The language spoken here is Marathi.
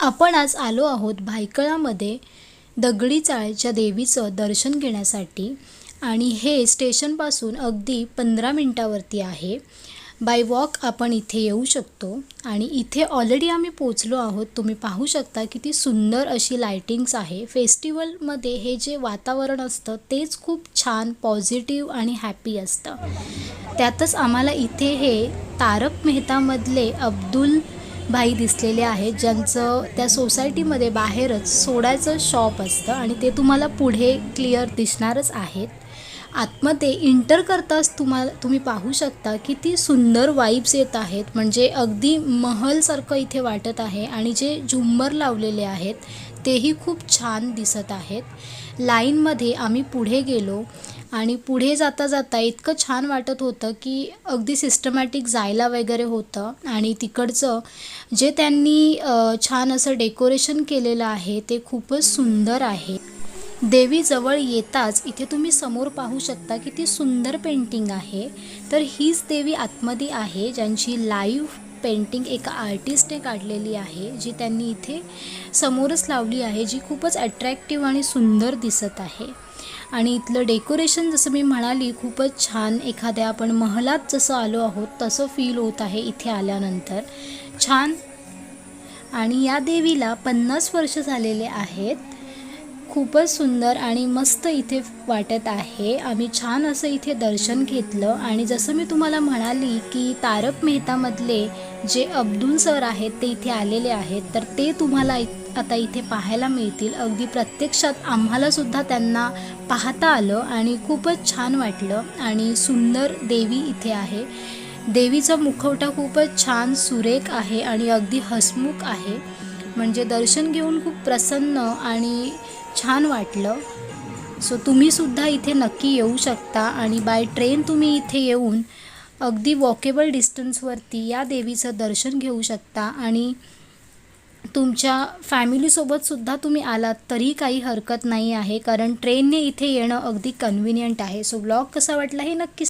आपण आज आलो आहोत भायखळामध्ये दगडी चाळच्या देवीचं दर्शन घेण्यासाठी. आणि हे स्टेशनपासून अगदी पंधरा मिनटावरती आहे. बाय वॉक आपण इथे येऊ शकतो. आणि इथे ऑलरेडी आम्ही पोचलो आहोत. तुम्ही पाहू शकता किती सुंदर अशी लायटिंग्स आहे. फेस्टिवलमध्ये हे जे वातावरण असतं तेच खूप छान पॉझिटिव्ह आणि हॅपी असतं. त्यातच आम्हाला इथे हे तारक मेहतामधले अब्दुल भाई दिसलेले आहेत ज्यांचं त्या सोसायटीमध्ये बाहेरच सोडायचं शॉप असतं आणि ते तुम्हाला पुढे क्लिअर दिसणारच आहेत. आतमध्ये इंटर करताच तुम्हाला तुम्ही पाहू शकता किती सुंदर वाईब्स येत आहेत. म्हणजे अगदी महलसारखं इथे वाटत आहे आणि जे झुंबर लावलेले आहेत तेही खूप छान दिसत आहेत. लाईनमध्ये आम्ही पुढे गेलो आणि पुढे जाता जाता इतकं छान वाटत होतं की अगदी सिस्टमॅटिक जायला वगैरे होतं. आणि तिकडचं जे त्यांनी छान असं डेकोरेशन केलेलं आहे ते खूपच सुंदर आहे. देवीजवळ येताच इथे तुम्ही समोर पाहू शकता किती सुंदर पेंटिंग आहे. तर हीच देवी आतमध्ये आहे ज्यांची लाईव्ह पेंटिंग एका आर्टिस्टने काढलेली आहे जी त्यांनी इथे समोरच लावली आहे जी खूपच अट्रॅक्टिव्ह आणि सुंदर दिसत आहे. आणि इथलं डेकोरेशन जसं मी म्हणाली खूपच छान एखाद्या आपण महलात जसं आलो आहोत तसं फील होत आहे इथे आल्यानंतर. छान. आणि या देवीला पन्नास वर्ष झालेले आहेत. खूपच सुंदर आणि मस्त इथे वाटत आहे. आम्ही छान असं इथे दर्शन घेतलं आणि जसं मी तुम्हाला म्हणाली की तारक मेहतामधले जे अब्दुल सर आहेत ते इथे आलेले आहेत तर ते तुम्हाला इ- आता इथे पाहायला मिळतील. अगदी प्रत्यक्षात आम्हालासुद्धा त्यांना पाहता आलं आणि खूपच छान वाटलं आणि सुंदर देवी इथे आहे. देवीचा मुखवटा खूपच छान सुरेख आहे आणि अगदी हसमुख आहे. म्हणजे दर्शन घेऊन खूप प्रसन्न आणि छान वाटलं. सो तुम्हीसुद्धा इथे नक्की येऊ शकता आणि बाय ट्रेन तुम्ही इथे येऊन अगदी वॉकेबल डिस्टन्सवरती या देवीचं दर्शन घेऊ शकता आणि तुमच्या फॅमिलीसोबतसुद्धा तुम्ही आलात तरी काही हरकत नाही आहे कारण ट्रेनने इथे येणं अगदी कन्व्हिनियंट आहे. सो ब्लॉग कसा वाटला हे नक्की